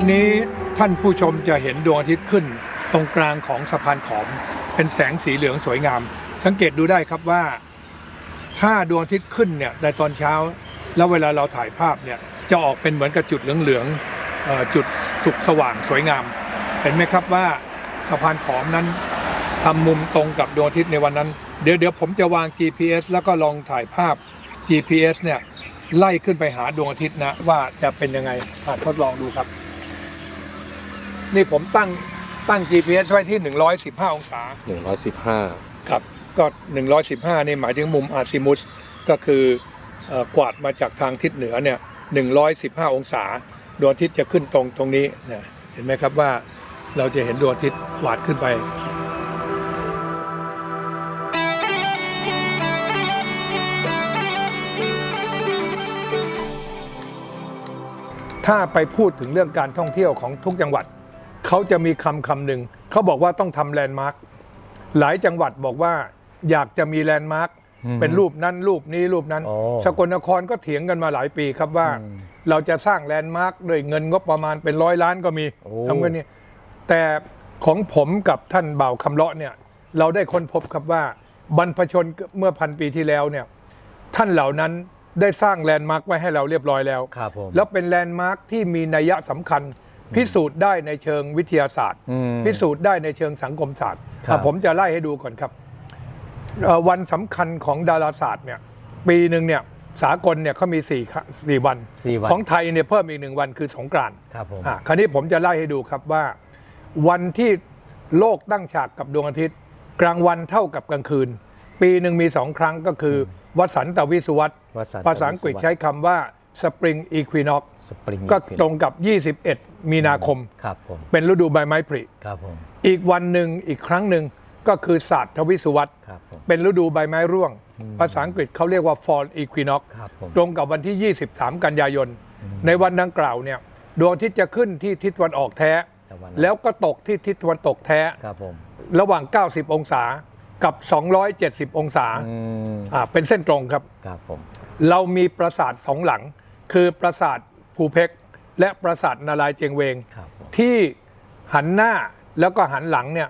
อนนี้ท่านผู้ชมจะเห็นดวงอาทิตย์ขึ้น ตรงกลางของสะพานขอม เป็นแสงสีเหลืองสวยงาม สังเกตดูได้ครับว่า ถ้าดวงอาทิตย์ขึ้นเนี่ยในตอนเช้า แล้วเวลาเราถ่ายภาพเนี่ยจะออกเป็นเหมือนกับจุดเหลืองๆจุดสุกสว่างสวยงาม เห็นไหมครับว่าสะพานขอมนั้นทำมุมตรงกับดวงอาทิตย์ในวันนั้น เดี๋ยวเดี๋ยวผมจะวาง GPS แล้วก็ลองถ่ายภาพ GPS เนี่ยไล่ขึ้นไปหาดวงอาทิตย์นะว่าจะเป็นยังไงอะทดลองดูครับ นี่ผมตั้งตั้ง GPS ไว้ที่ 115 องศา หนึ่งร้อยสิบห้าครับก็ 115 นี่หมายถึงมุมอาซิมุสก็คือเอ่อกวาดมาจากทางทิศเหนือเนี่ย 115 องศา ดวงอาทิตย์จะขึ้นตรงตรงนี้เนี่ยเห็นไหมครับว่าเราจะเห็นดวงอาทิตย์กวาดขึ้นไป ถ้าไปพูดถึงเรื่องการท่องเที่ยวของทุกจังหวัด เขาจะมีคำคำหนึ่งเขาบอกว่าต้องทำแลนด์มาร์คหลายจังหวัดบอกว่าอยากจะมีแลนด์มาร์คเป็นรูปนั้นรูปนี้รูปนั้นโอ้สกลนครก็เถียงกันมาหลายปีครับว่าอืมเราจะสร้างแลนด์มาร์คด้วยเงินงบประมาณเป็นร้อยล้านก็มีโอ้ทำกันนี้แต่ของผมกับท่านบ่าวคำเลาะเนี่ย เราได้ค้นพบครับว่าบรรพชนเมื่อพันปีที่แล้วเนี่ย ท่านเหล่านั้นได้สร้างแลนด์มาร์คไว้ให้เราเรียบร้อยแล้วครับผมแล้วเป็นแลนด์มาร์คที่มีนัยสำคัญ พิสูจน์ได้ในเชิงวิทยาศาสตร์อืมพิสูจน์ได้ในเชิงสังคมศาสตร์ครับอะผมจะไล่ให้ดูก่อนครับเอ่อวันสำคัญของดาราศาสตร์เนี่ย ปีหนึ่งเนี่ยสากลเนี่ยเขามีสี่ครั้งสี่วันสี่วัน ของไทยเนี่ยเพิ่มอีกหนึ่งวันคือสงกรานต์ครับผมอะคราวนี้ผมจะไล่ให้ดูครับว่า วันที่โลกตั้งฉากกับดวงอาทิตย์ กลางวันเท่ากับกลางคืน ปีหนึ่งมีสองครั้งก็คือวสันตวิสุวัตวสันตภาษาอังกฤษใช้คำว่า Spring Equinox สปริงก็ตรงกับ 21 มีนาคมครับผมเป็นฤดูใบไม้ผลิครับผมอีกวันหนึ่งอีกครั้งหนึ่งก็คือศาสตร์ทวิสุวัตครับผมเป็นฤดูใบไม้ร่วง ภาษาอังกฤษเขาเรียกว่า Fall Equinox ครับผมตรงกับวันที่ 23 กันยายน ในวันดังกล่าวเนี่ยดวงอาทิตย์จะขึ้นที่ทิศตะวันออกแท้ตะวันแล้วก็ตกที่ทิศตะวันตกแท้ครับผมระหว่าง 90 องศากับ 270 องศาอืมอ่าเป็นเส้นตรงครับครับผมเรามีปราสาทสองหลัง คือปราสาทภูเพกและปราสาทนารายณ์เจียงเวงครับผมที่หันหน้าแล้วก็หันหลังเนี่ย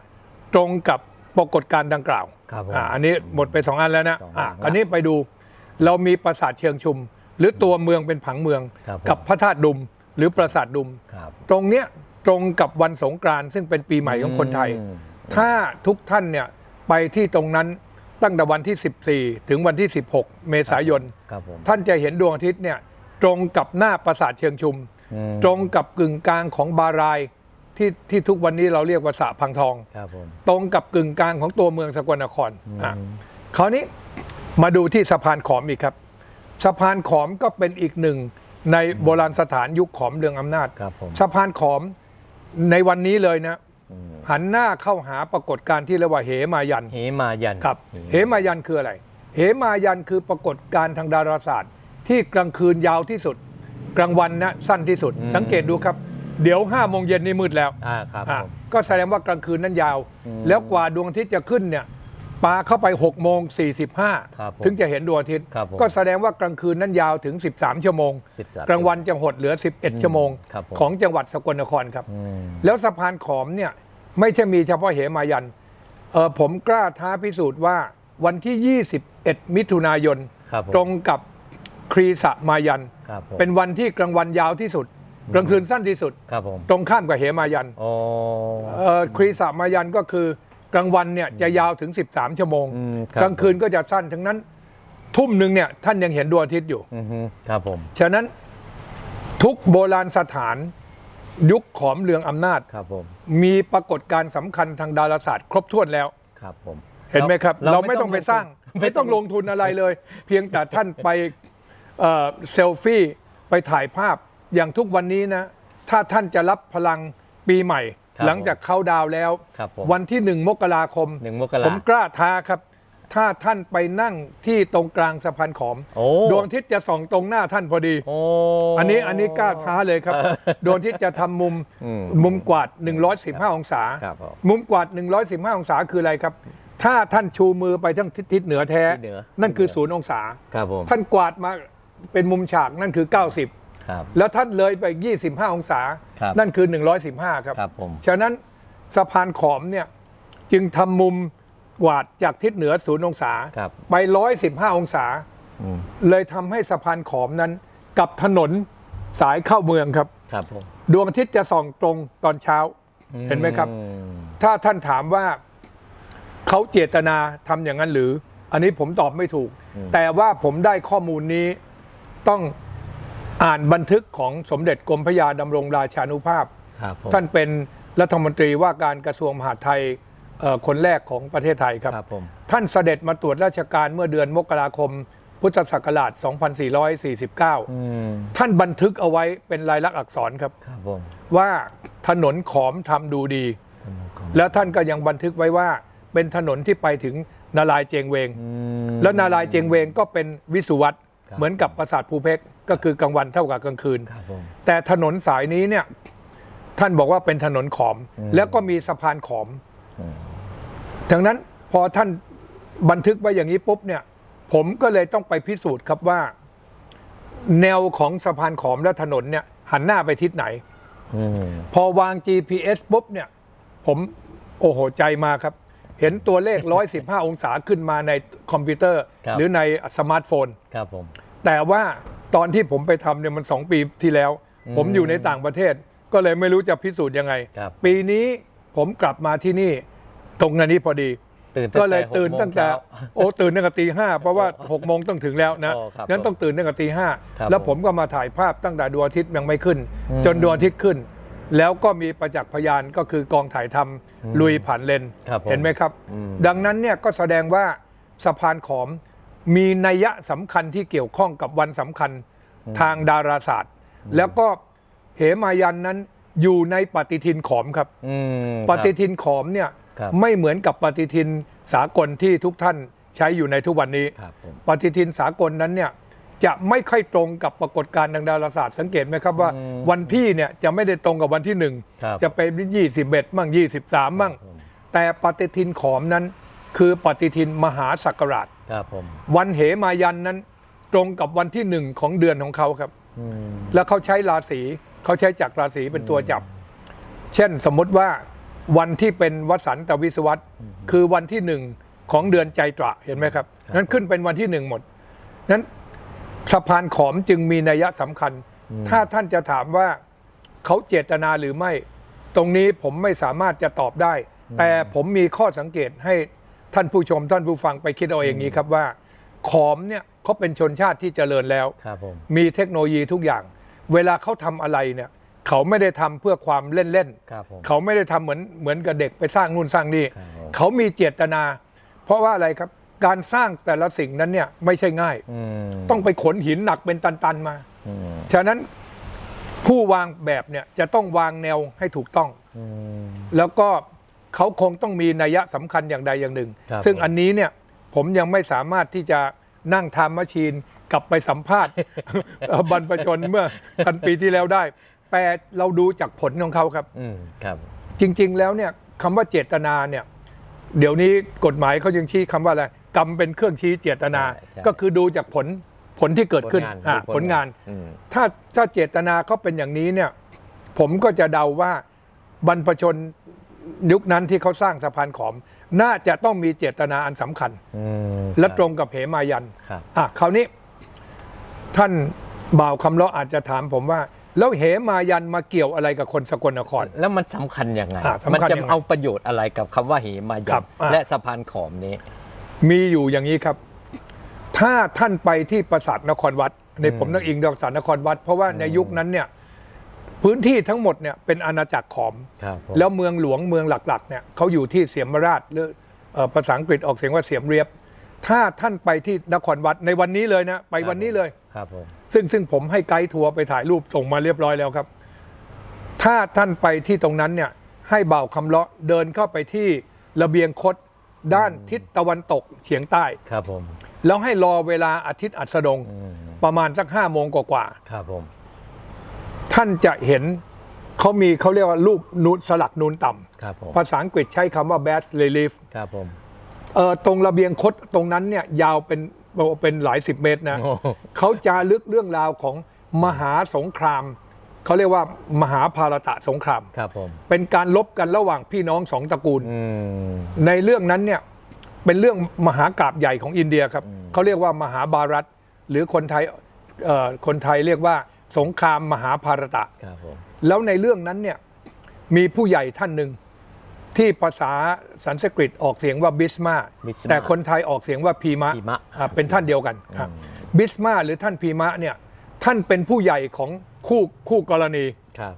ตรงกับปรากฏการณ์ดังกล่าวครับผมอ่าอันนี้หมดไปสองอันแล้วนะสองอันอ่าละคราวนี้ไปดูเรามีปราสาทเชียงชุม หรือตัวเมืองเป็นผังเมืองครับผมกับพระธาตุดุมหรือปราสาทดุมครับตรงเนี้ยตรงกับวันสงกรานต์ซึ่งเป็นปีใหม่ของคนไทยอืมถ้าทุกท่านเนี่ยไปที่ตรงนั้นตั้งแต่วันที่ 14 ถึงวันที่ 16 เมษายนครับผมท่านจะเห็นดวงอาทิตย์เนี่ย ตรงกับหน้าปราสาทเชียงชุมอืมตรงกับกึ่งกลางของบารายที่ที่ทุกวันนี้เราเรียกว่าสระพังทองครับผมตรงกับกึ่งกลางของตัวเมืองสกลนครอืมอะคราวนี้มาดูที่สะพานขอมอีกครับ สะพานขอมก็เป็นอีกหนึ่งในโบราณสถานยุคขอมเรืองอำนาจครับผมสะพานขอมในวันนี้เลยนะอืมหันหน้าเข้าหาปรากฏการณ์ที่เรียกว่าเหมายัน เหมายันครับ เหมายันคืออะไร เหมายันคือปรากฏการณ์ทางดาราศาสตร์ ที่กลางคืนยาวที่สุด กลางวันนะสั้นที่สุด สังเกตดูครับ เดี๋ยวห้าโมงเย็นนี่มืดแล้วอ่าครับอะผมก็แสดงว่ากลางคืนนั้นยาวอืมแล้วกว่าดวงอาทิตย์จะขึ้นเนี่ยปาเข้าไป6กโมงสีครับผมถึงจะเห็นดวงอาทิตย์ ครับผมก็แสดงว่ากลางคืนนั้นยาวถึง 13 ชั่วโมงสิบสามกลางวันจะหดเหลือ 11 ชั่วโมง ครับผม ของจังหวัดสกลนครครับ อืม แล้วสะพานขอมเนี่ยไม่ใช่มีเฉพาะเหมายันเออผมกล้าท้าพิสูจน์ว่าวันที่ 21 มิถุนายน ครับผม ตรงกับ ครีสะมายัน ครับผม เป็นวันที่กลางวันยาวที่สุด กลางคืนสั้นที่สุด ครับผมตรงข้ามกับเหมายันโอ้เอ่อครีสะมายันก็คือกลางวันเนี่ยจะยาวถึง 13 ชั่วโมง อืมรับกลางคืนก็จะสั้นทั้งนั้น ทุ่มหนึ่งเนี่ยท่านยังเห็นดวงอาทิตย์อยู่ อือฮึครับผม ฉะนั้นทุกโบราณสถานยุคขอมเรืองอำนาจ ครับผม มีปรากฏการณ์สำคัญทางดาราศาสตร์ ครบถ้วนแล้ว ครับผมเห็นไหมครับ เราเราไม่ต้องไปสร้าง ไม่ต้องลงทุนอะไรเลย เพียงแต่ท่านไป เอ่อเซลฟี่ไปถ่ายภาพอย่างทุกวันนี้นะ ถ้าท่านจะรับพลังปีใหม่ ครับหลังจากเข้าดาวน์แล้ว ครับผมวันที่หนึ่งมกราคม หนึ่งมกราผมกล้าท้าครับ ถ้าท่านไปนั่งที่ตรงกลางสะพานขอม โอ้ ดวงอาทิตย์จะส่องตรงหน้าท่านพอดี โอ้ อันนี้อันนี้กล้าท้าเลยครับเออดวงอาทิตย์จะทำมุมอืมมุมกวาด 115 องศา ครับผมมุมกวาด 115 องศาคืออะไรครับ ถ้าท่านชูมือไปทั้งทิศทิศเหนือแท้ ทิศเหนือนั่นคือ ศูนย์องศา ครับผม ท่านกวาดมา เป็นมุมฉากนั่นคือ 90 ครับ แล้วท่านเลยไป 25 องศา ครับ นั่นคือ 115 ครับ ครับผม ฉะนั้นสะพานขอมเนี่ยจึงทำมุมกวาดจากทิศเหนือศูนย์องศา ครับ ไป 115 องศา อืมเลยทำให้สะพานขอมนั้นกับถนนสายเข้าเมืองครับ ครับผมดวงอาทิตย์จะส่องตรงตอนเช้า เห็นไหมครับ อืมถ้าท่านถามว่าเขาเจตนาทำอย่างนั้นหรือ อันนี้ผมตอบไม่ถูก แต่ว่าผมได้ข้อมูลนี้ ต้องอ่านบันทึกของสมเด็จกรมพระยาดำรงราชานุภาพ ครับผม ท่านเป็นรัฐมนตรีว่าการกระทรวงมหาดไทยเอ่อคนแรกของประเทศไทยครับ ครับผม ท่านเสด็จมาตรวจราชการเมื่อเดือนมกราคม พุทธศักราช2449อืมท่านบันทึกเอาไว้เป็นลายลักษณ์อักษรครับ ครับผมว่าถนนขอมทำดูดี แล้วท่านก็ยังบันทึกไว้ว่าเป็นถนนที่ไปถึงนาลายณ์เจงเวง อืมแล้วนาลายณ์เจงเวงก็เป็นวิสุวัตครับ เหมือนกับปราสาทภูเพกก็คือกลางวันเท่ากับกลางคืนครับผมแต่ถนนสายนี้เนี่ย ท่านบอกว่าเป็นถนนขอมอืมแล้วก็มีสะพานขอมอืมดังนั้นพอท่านบันทึกไว้อย่างนี้ปุ๊บเนี่ย ผมก็เลยต้องไปพิสูจน์ครับว่า แนวของสะพานขอมและถนนเนี่ย หันหน้าไปทิศไหนอืมพอวาง GPS ปุ๊บเนี่ย ผมโอ้โหใจมาครับ เห็นตัวเลข 115 องศาขึ้นมาในคอมพิวเตอร์ ครับ หรือในสมาร์ทโฟน ครับผม แต่ว่าตอนที่ผมไปทำเนี่ยมันสองปีที่แล้วอืมผมอยู่ในต่างประเทศ ก็เลยไม่รู้จะพิสูจน์ยังไง ครับ ปีนี้ผมกลับมาที่นี่ตรงนั้นนี้พอดี ตื่นก็เลยตื่นหโมตั้งแต่เช้า โอ้ตื่นตั้งแต่ตีห้าเพราะว่าหกโมงต้องถึงแล้วนะโอ้ครับนั้นต้องตื่นตั้งแต่ตีห้าครับแล้วผมก็มาถ่ายภาพตั้งแต่ดวงอาทิตย์ยังไม่ขึ้น อืม จนดวงอาทิตย์ขึ้น แล้วก็มีประจักษ์พยานก็คือกองถ่ายทำมลุยผ่านเลนครับผมเห็นไหมครับ อืม ดังนั้นเนี่ยก็แสดงว่าสะพานขอมมีนัยยะสำคัญที่เกี่ยวข้องกับวันสำคัญทางดาราศาสตร์ แล้วก็เหมายันนั้นอยู่ในปฏิทินขอมครับ อืมปฏิทินขอมเนี่ยครับ ไม่เหมือนกับปฏิทินสากลที่ทุกท่านใช้อยู่ในทุกวันนี้ ครับผม ปฏิทินสากลนั้นเนี่ย จะไม่ค่อยตรงกับปรากฏการณ์ทางดาราศาสตร์สังเกตไหมครับว่าอืมวันพี่เนี่ยจะไม่ได้ตรงกับวันที่หนึ่งครับจะเป็นยี่สิบเอ็ดมั่งยี่สิบสามมั่งครับผมแต่ปฏิทินขอมนั้น คือปฏิทินมหาศักราชครับผมวันเหมายันนั้นตรงกับวันที่หนึ่งของเดือนของเขาครับอืมแล้วเขาใช้ราศีเขาใช้จักรราศีเป็นตัวจับ เช่นสมมติว่าวันที่เป็นวสันตวิศวัตคือวันที่หนึ่งของเดือนใจตระเห็นไหมครับ นั้นขึ้นเป็นวันที่หนึ่งหมดนั้น สะพานขอมจึงมีนัยสำคัญ ถ้าท่านจะถามว่าเขาเจตนาหรือไม่ ตรงนี้ผมไม่สามารถจะตอบได้ แต่ผมมีข้อสังเกตให้ท่านผู้ชมท่านผู้ฟังไปคิดเอาเองนี้ครับว่า ขอมเนี่ยเขาเป็นชนชาติที่เจริญแล้วครับผมมีเทคโนโลยีทุกอย่าง เวลาเขาทำอะไรเนี่ยเขาไม่ได้ทำเพื่อความเล่นครับผมๆเขาไม่ได้ทำเหมือนเหมือนกับเด็กไปสร้างนู่นสร้างนี่ครับผมเขามีเจตนา เพราะว่าอะไรครับ การสร้างแต่ละสิ่งนั้นเนี่ยไม่ใช่ง่ายอืมต้องไปขนหินหนักเป็นตันๆมาอืมฉะนั้นผู้วางแบบเนี่ยจะต้องวางแนวให้ถูกต้องอืมแล้วก็เขาคงต้องมีนัยสำคัญอย่างใดอย่างหนึ่งครับซึ่งผมอันนี้เนี่ยผมยังไม่สามารถที่จะนั่งทำมชชีนกลับไปสัมภาษณ์เอ่อบรรพชนเมื่อพันปีที่แล้วได้ แต่เราดูจากผลของเขาครับอืมครับ จริง ๆ แล้วเนี่ยคำว่าเจตนาเนี่ย เดี๋ยวนี้กฎหมายเขายังชี้คำว่าอะไร กรรมเป็นเครื่องชี้เจตนาใช่ใช่ก็คือดูจากผลผลที่เกิดขึ้นอะผลงานอืมถ้าถ้าเจตนาเขาเป็นอย่างนี้เนี่ย ผมก็จะเดาว่าบรรพชนยุคนั้นที่เขาสร้างสะพานขอม น่าจะต้องมีเจตนาอันสำคัญ อืมและคบตรงกับเหมายัน ครับ อะคราวนี้ ท่านบ่าวคำเลาะอาจจะถามผมว่า แล้วเหมายันมาเกี่ยวอะไรกับคนสกลนคร แล้วมันสำคัญยังไง อะสำคัญมัจะยังไงเอาประโยชน์อะไรกับคำว่าเหมาคยัรันบอะ และสะพานขอมนี้ มีอยู่อย่างนี้ครับ ถ้าท่านไปที่ปราสาทนครวัดในอืมผมต้องอิงดอกสารนครวัด เพราะว่าในยุคนั้นเนี่ยพื้นที่ทั้งหมดเนี่ยเป็นอาณาจักรขอมครับผมแล้วเมืองหลวงเมืองหลักๆเนี่ยเขาอยู่ที่เสียมราชหรือเอ่อภาษาอังกฤษออกเสียงว่าเสียมเรียบ ถ้าท่านไปที่นครวัดในวันนี้เลยนะไปวันนี้เลยครับผมซึ่งซึ่งผมให้ไกด์ทัวร์ไปถ่ายรูปส่งมาเรียบร้อยแล้วครับ ถ้าท่านไปที่ตรงนั้นเนี่ยให้บ่าวคำเลาะเดินเข้าไปที่ระเบียงคด ด้านทิศตะวันตกเฉียงใต้ ครับผม แล้วให้รอเวลาอาทิตย์อัสดง อืม ประมาณสักห้าโมงกว่าครับผม ๆท่านจะเห็นเขามีเขาเรียกว่ารูปนูนสลักนูนต่ำครับผมภาษาอังกฤษใช้คำว่า bass relief ครับผม เออตรงระเบียงคดตรงนั้นเนี่ยยาวเป็นเป็นหลายสิบเมตรนะโอ้โห เขาจะลึกเรื่องราวของมหาสงคราม เขาเรียกว่ามหาภารตะสงคราม ครับผม เป็นการลบกันระหว่างพี่น้องสองตระกูล อืม ในเรื่องนั้นเนี่ยเป็นเรื่องมหากาบใหญ่ของอินเดียครับอืมเขาเรียกว่ามหาบารัตหรือคนไทยเอ่อคนไทยเรียกว่าสงครามมหาภารตะ ครับผม แล้วในเรื่องนั้นเนี่ยมีผู้ใหญ่ท่านหนึ่งที่ภาษาสันสกฤตออกเสียงว่าบิสมาบิสมาแต่คนไทยออกเสียงว่าพีมะพีมะ อ่าเป็นท่านเดียวกันครับอืมบิสมาหรือท่านพีมะเนี่ยท่านเป็นผู้ใหญ่ของ คู่คู่กรณี ครับ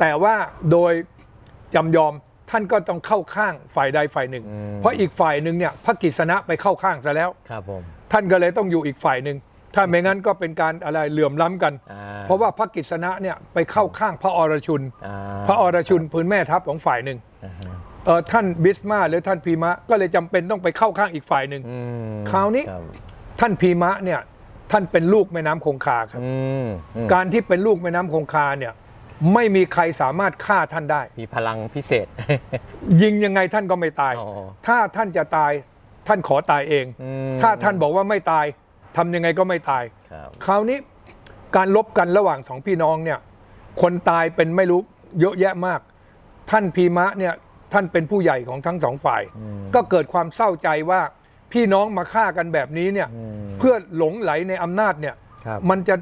แต่ว่าโดยจำยอมท่านก็ต้องเข้าข้างฝ่ายใดฝ่ายหนึ่ง อืม เพราะอีกฝ่ายหนึ่งเนี่ยพระกิษณะไปเข้าข้างซะแล้ว ครับผมท่านก็เลยต้องอยู่อีกฝ่ายหนึ่ง ถ้าไม่งั้นก็เป็นการอะไรเหลื่อมล้ำกัน อ่เพราะว่าพระกิษณะเนี่ยไปเข้าข้างพระอรชุน อ่าพระอรชุนพื้นแม่ทัพของฝ่ายหนึ่งอ่าฮะเออท่านบิสมาหรือท่านพีมะก็เลยจำเป็นต้องไปเข้าข้างอีกฝ่ายหนึ่ง อืมคราวนี้รับท่านพีมะเนี่ย ท่านเป็นลูกแม่น้ำคงคาครับ อืมอืมการที่เป็นลูกแม่น้ำคงคาเนี่ยไม่มีใครสามารถฆ่าท่านได้ มีพลังพิเศษ ยิงยังไงท่านก็ไม่ตาย อ๋อถ้าท่านจะตายท่านขอตายเอง อืมถ้าท่านบอกว่าไม่ตายทำยังไงก็ไม่ตาย ครับ คราวนี้การลบกันระหว่างสองพี่น้องเนี่ย คนตายเป็นไม่รู้เยอะแยะมาก ท่านพีมะเนี่ยท่านเป็นผู้ใหญ่ของทั้งสองฝ่ายอืมก็เกิดความเศร้าใจว่า พี่น้องมาฆ่ากันแบบนี้เนี่ย อืมเพื่อหลงไหลในอำนาจเนี่ย ครับ มันจะ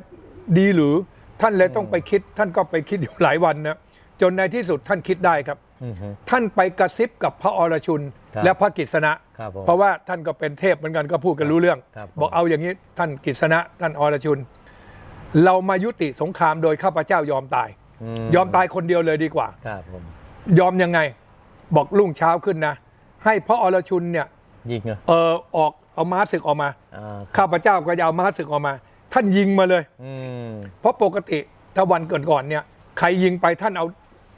ดีหรือท่านเลยต้องไปคิด ท่านก็ไปคิดอยู่หลายวันนะจนในที่สุดท่านคิดได้ครับ อืมฮึ ท่านไปกระซิบกับพระอรชุนครับและพระกิษณะ ครับผมเพราะว่าท่านก็เป็นเทพเหมือนกันก็พูดกันรู้เรื่อง ครับบอกเอาอย่างนี้ท่านกิษณะ ท่านอรชุน เรามายุติสงครามโดยข้าพเจ้ายอมตายมยอมตายคนเดียวเลยดีกว่า ครับผม ยอมยังไง บอกรุ่งเช้าขึ้นนะ ให้พระอรชุนเนี่ย ยิงเหรอเออออกเอาม้าศึกออกมาอ่าข้าพเจ้าก็จะเอาม้าศึกออกมา ท่านยิงมาเลย อืมเพราะปกติถ้าวันเกิดก่อนเนี่ย ใครยิงไปท่านเอา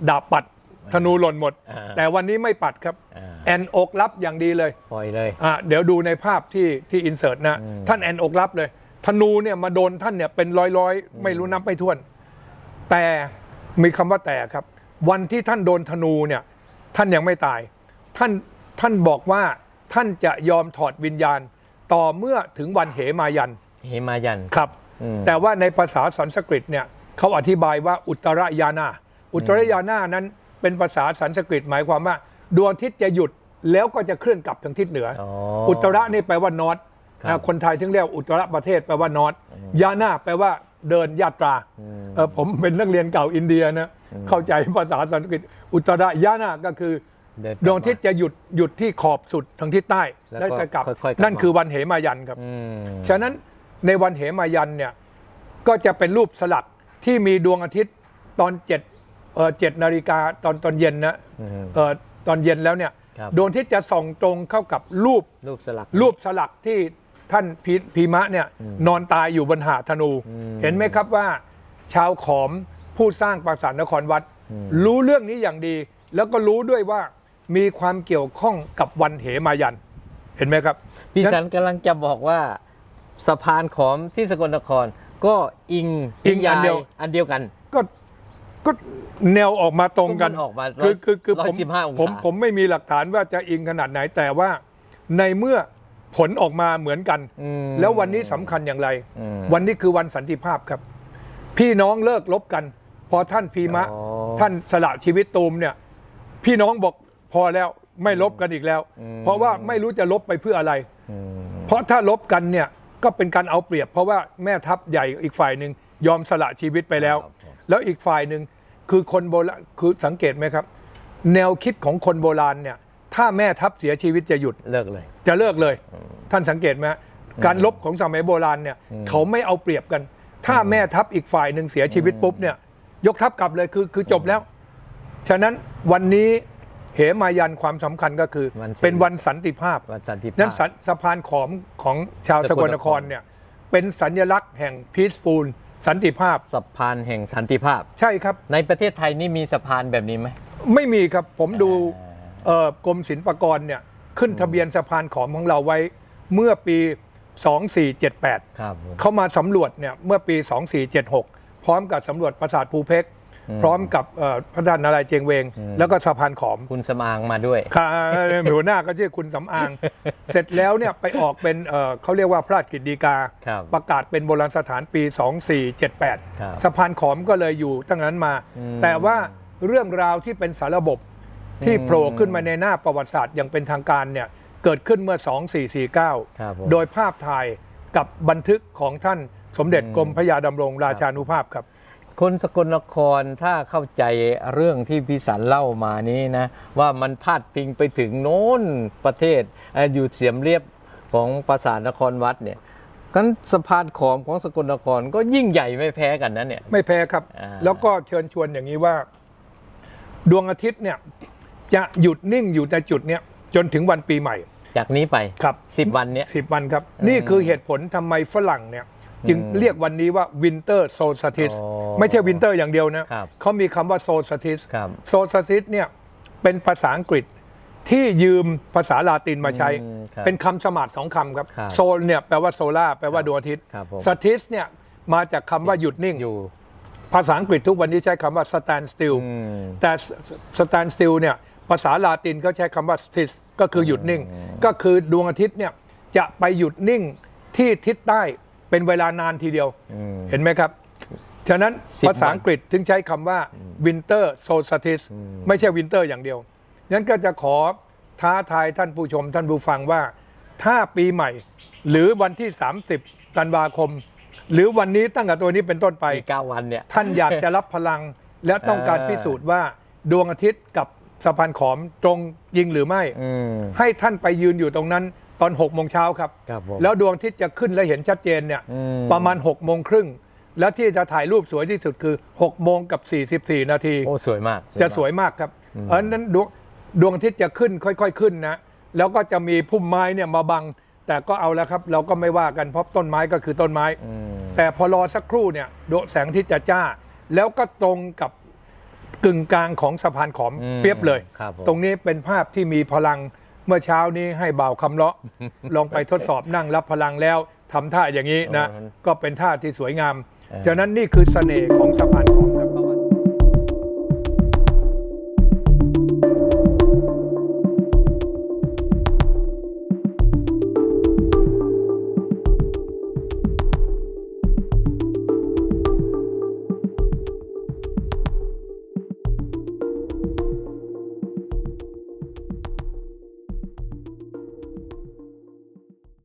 ดาบปัดธนูหล่นหมด อ่าแต่วันนี้ไม่ปัดครับ อ่าแอนอกรับอย่างดีเลยปล่อยเลย อะเดี๋ยวดูในภาพที่ที่อินเสิร์ตนะ อืม ท่านแอนอกรับเลย ธนูเนี่ยมาโดนท่านเนี่ยเป็นร้อยร้อยๆไม่รู้นับไม่ถ้วน แต่มีคำว่าแต่ครับ วันที่ท่านโดนธนูเนี่ย ท่านยังไม่ตาย ท่านท่านบอกว่า ท่านจะยอมถอดวิญญาณ ต่อเมื่อถึงวันเหมายันเฮมายันครับอืมแต่ว่าในภาษาสันสกฤตเนี่ยเขาอธิบายว่าอุตรยานา อุตรยานานั้นเป็นภาษาสันสกฤตหมายความว่า ดวงอาทิตย์จะหยุดแล้วก็จะเคลื่อนกลับทางทิศเหนือออ๋ออุตระนี่แปลว่านอตครับคนไทยถึงเรียกอุตระประเทศแปลว่านอตยานาแปลว่าเดินยาตราอืมเออผมเป็นนักเรียนเก่าอินเดียนะเข้าใจภาษาสันสกฤตอุตระยานาก็คือ เดินกลับดวงอาทิตย์จะหยุดหยุดที่ขอบสุดทางทิศใต้แล้วก็จะกลับ ค่อยๆกลับนั่นคือวันเหมายันครับ อืมฉะนั้นในวันเหมายันเนี่ยก็จะเป็นรูปสลักที่มีดวงอาทิตย์ตอนเจ็ดเออเจ็ดนาฬิกาตอนตอนเย็นนะอืม เออตอนเย็นแล้วเนี่ยครับ ดวงอาทิตย์จะส่องตรงเข้ากับรูปรูปสลัก รูปสลักที่ท่านพีพีมะเนี่ยอืมนอนตายอยู่บนหาธนู อืมเห็นไหมครับว่า ชาวขอมผู้สร้างปราสาทนครวัดอืมรู้เรื่องนี้อย่างดี แล้วก็รู้ด้วยว่า มีความเกี่ยวข้องกับวันเหมายัน เห็นไหมครับพี่สันกำลังจะบอกว่าสะพานขอมที่สกลนคร ก็อิงอิงอันเดียวนิอันเดียวกัน ก็ก็แนวออกมาตรงกันก็มันออกมาคือคือคือร้ผอยมสิบห้าองผมศาผมไม่มีหลักฐานว่าจะอิงขนาดไหนแต่ว่า ในเมื่อผลออกมาเหมือนกันอืมแล้ววันนี้สำคัญอย่างไรอืมวันนี้คือวันสันติภาพครับ พี่น้องเลิกลบกัน พอท่านพีมะอ๋อท่านสละชีวิตตูมเนี่ย พี่น้องบอก พอแล้วไม่ลบกันอีกแล้วอืมเพราะว่าไม่รู้จะลบไปเพื่ออะไรอืมเพราะถ้าลบกันเนี่ยก็เป็นการเอาเปรียบ เพราะว่าแม่ทัพใหญ่อีกฝ่ายหนึ่งยอมสละชีวิตไปแล้วครับผมแล้วอีกฝ่ายหนึ่งคือคนโบราณคือสังเกตไหมครับ แนวคิดของคนโบราณเนี่ย ถ้าแม่ทัพเสียชีวิตจะหยุดเลิกเลย จะเลิกเลย ท่านสังเกตไหมฮะการลบของสมัยโบราณเนี่ยอืมเขาไม่เอาเปรียบกัน ถ้าแม่ทัพอีกฝ่ายหนึ่งเสียชีวิตปุ๊บเนี่ย ยกทัพกลับเลยคือคือจบแล้ว ฉะนั้นวันนี้ เหมายันความสำคัญก็คือวันศิลป์เป็นวันสันติภาพวันสันติภาพนั้นสันสะพานขอมของชาวสสกกลลนนคครรเนี่ยเป็นสัญลักษณ์แห่ง peaceful สันติภาพสะพานแห่งสันติภาพ ใช่ครับ ในประเทศไทยนี่มีสะพานแบบนี้ไหมไม่มีครับผมดูอ่าเอ่อกรมศิลปากรเนี่ยขึ้นทะเบียนสะพานขอมของเราไว้เมื่อปี 2478ครับผมเขามาสำรวจเนี่ยเมื่อปี 2476 พร้อมกับสำรวจปราสาทภูเพกอืม พร้อมกับเอ่อพระท่านนารายณ์เจียงเวงอืมแล้วก็สะพานขอมคุณสมางมาด้วยค่ะหัวหน้าก็ชื่อคุณสำอาง เสร็จแล้วเนี่ยไปออกเป็นเอ่อเขาเรียกว่าพระราชกิจดีกาครับประกาศเป็นโบราณสถานปี 2478ครับสะพานขอมก็เลยอยู่ตั้งนั้นมาอืมแต่ว่าเรื่องราวที่เป็นสารระบบที่อืมโผล่ขึ้นมาในหน้าประวัติศาสตร์อย่างเป็นทางการเนี่ยเกิดขึ้นเมื่อ 2449ครับผมโดยภาพถ่ายกับบันทึกของท่านสมเด็จอืมกรมพระยาดำรงราชานุภาพครับ คนสกลนครถ้าเข้าใจเรื่องที่พี่สันเล่ามานี้นะ ว่ามันพาดพิงไปถึงโน้นประเทศเอ่ออยู่เสียมเรียบของปราสาทนครวัดเนี่ยกันสะพานขอมของสกลนครก็ยิ่งใหญ่ไม่แพ้กันนะเนี่ยไม่แพ้ครับอ่าแล้วก็เชิญชวนอย่างนี้ว่า ดวงอาทิตย์เนี่ย จะหยุดนิ่งอยู่ในจุดเนี้ยจนถึงวันปีใหม่ จากนี้ไปครับสิบวันเนี้ยสิบวันครับอืมนี่คือเหตุผลทำไมฝรั่งเนี่ย จึงอืมเรียกวันนี้ว่าวินเตอร์โซซ t ติสอ๋อไม่ใช่วินเตอร์อย่างเดียวนะครับเขามีคำว่าโซซ t ติสครับโซซ t ติสเนี่ยเป็นภาษาอังกฤษที่ยืมภาษาลาตินมาใช้อืมครับเป็นคำสมาร์ทสองคำครับครับ โซลเนี่ยแปลว่าโซล่าแปลว่าดวงอาทิตย์ครับผมสติสเนี่ยมาจากคำว่าหยุดนิ่งอยู่ ภาษาอังกฤษทุกวันนี้ใช้คำว่า stand still อืมแต่ stand still เนี่ยภาษาลาตินเขาใช้คำว่า stis ก็คือหยุดนิ่งอืมก็คือดวงอาทิตย์เนี่ยจะไปหยุดนิ่งที่ทิศใต้ เป็นเวลานานทีเดียวอืมเห็นไหมครับ ฉะนั้นสิบภาษาอังกฤษถึงใช้คำว่า winter solstice อืมไม่ใช่ winter อย่างเดียวนั้นก็จะขอท้าทายท่านผู้ชม ท่านผู้ฟังว่า ถ้าปีใหม่ หรือวันที่ 30ธันวาคม หรือวันนี้ตั้งแต่ตัวนี้เป็นต้นไปอีกเก้าวันเนี่ยท่านอยากจะรับพลัง และต้องการเออพิสูจน์ว่าดวงอาทิตย์กับสะพานขอมตรงยิงหรือไม่อืมให้ท่านไปยืนอยู่ตรงนั้น ตอน6โมงเช้าครับ ครับผม แล้วดวงอาทิตย์จะขึ้นและเห็นชัดเจนเนี่ยอืม ประมาณ6โมงครึ่งแล้วที่จะถ่ายรูปสวยที่สุดคือ6โมงกับ 44 นาที โอ้สวยมากจะสวยมากครับอืมเพราะฉะนั้นดวงดวงอาทิตย์จะขึ้นค่อย ๆขึ้นนะ แล้วก็จะมีพุ่มไม้เนี่ยมาบัง แต่ก็เอาแล้วครับ เราก็ไม่ว่ากันเพราะต้นไม้ก็คือต้นไม้ อืมแต่พอรอสักครู่เนี่ยดวงแสงอาที่จะจ้า แล้วก็ตรงกับกึ่งกลางของสะพานขอมอืมเปรียบเลย ครับผม ตรงนี้เป็นภาพที่มีพลัง เมื่อเช้านี้ให้บ่าวคำเลาะ ลองไปทดสอบนั่งรับพลังแล้วทำท่าอย่างนี้นะอ๋อก็เป็นท่าที่สวยงามเออฉะนั้นนี่คือเสน่ห์ของสะพานขอม